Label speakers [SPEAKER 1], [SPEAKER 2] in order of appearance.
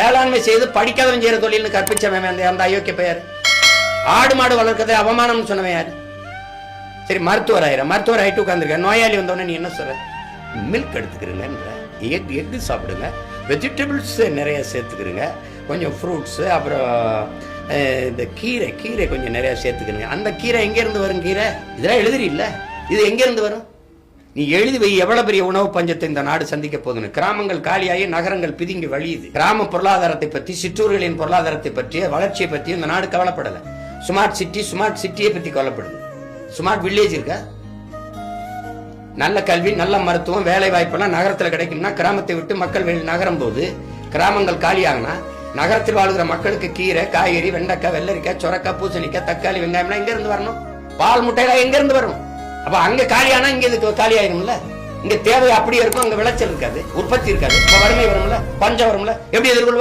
[SPEAKER 1] வேளாண்மை செய்து படிக்காதவன் செய்யற தொழில்னு கற்பிச்சவன் அந்த அந்த அயோக்கிய பெயர். ஆடு மாடு வளர்க்கறது அவமானம்னு சொன்னவன் யார்? சரி மருத்துவர் ஆயிரம். மருத்துவர் ஆகிட்டு உட்காந்துருக்க நோயாளி வந்தோடனே நீ என்ன சொல்ற? மில்க் எடுத்துக்கிறீங்கன்ற. எக் எக்கு சாப்பிடுங்க. வெஜிடபிள்ஸ் நிறைய சேர்த்துக்கிறீங்க. கொஞ்சம் ஃப்ரூட்ஸு அப்புறம் இந்த கீரை கீரை கொஞ்சம் நிறைய சேர்த்துக்கிறீங்க. அந்த கீரை எங்கேருந்து வரும் கீரை? இதெல்லாம் எழுதுறீல்ல? இது எங்கேருந்து வரும்? நீ எழுதி வை எவ்வளவு பெரிய உணவு பஞ்சத்தை இந்த நாடு சந்திக்க போகுதுன்னு. கிராமங்கள் காலியாகி நகரங்கள் பிதுங்கி வழியுது. கிராம பொருளாதாரத்தை பற்றி சிற்றூர்களின் பொருளாதாரத்தை பற்றிய வளர்ச்சியை பற்றி இந்த நாடு கவலைப்படலை. ஸ்மார்ட் சிட்டி ஸ்மார்ட் சிட்டியை பற்றி கவலைப்படுது. ஸ்மார்ட் வில்லேஜ் இருக்கா? நல்ல கல்வி நல்ல மருத்துவம் வேலை வாய்ப்பெல்லாம் நகரத்தில் கிடைக்கும்னா கிராமத்தை விட்டு மக்கள் வெளி நகரும் போது கிராமங்கள் காலியாகனா நகரத்தில் வாழ்கிற மக்களுக்கு கீரை காய்கறி வெண்டைக்காய் வெள்ளரிக்காய் சொரக்காய் பூசணிக்காய் தக்காளி வெங்காயம்லாம் எங்க இருந்து வரணும்? பால் முட்டையெல்லாம் எங்க இருந்து வரும்? அப்ப அங்க காலியானா இங்க இதுக்கு காலி ஆயிரும்ல இங்க தேவை அப்படியே இருக்கும் அங்க விளைச்சல் இருக்காது உற்பத்தி இருக்காது. அப்ப வறுமை வரும்ல பஞ்சம் வரும்ல எப்படி எதிர்கொள்வோம்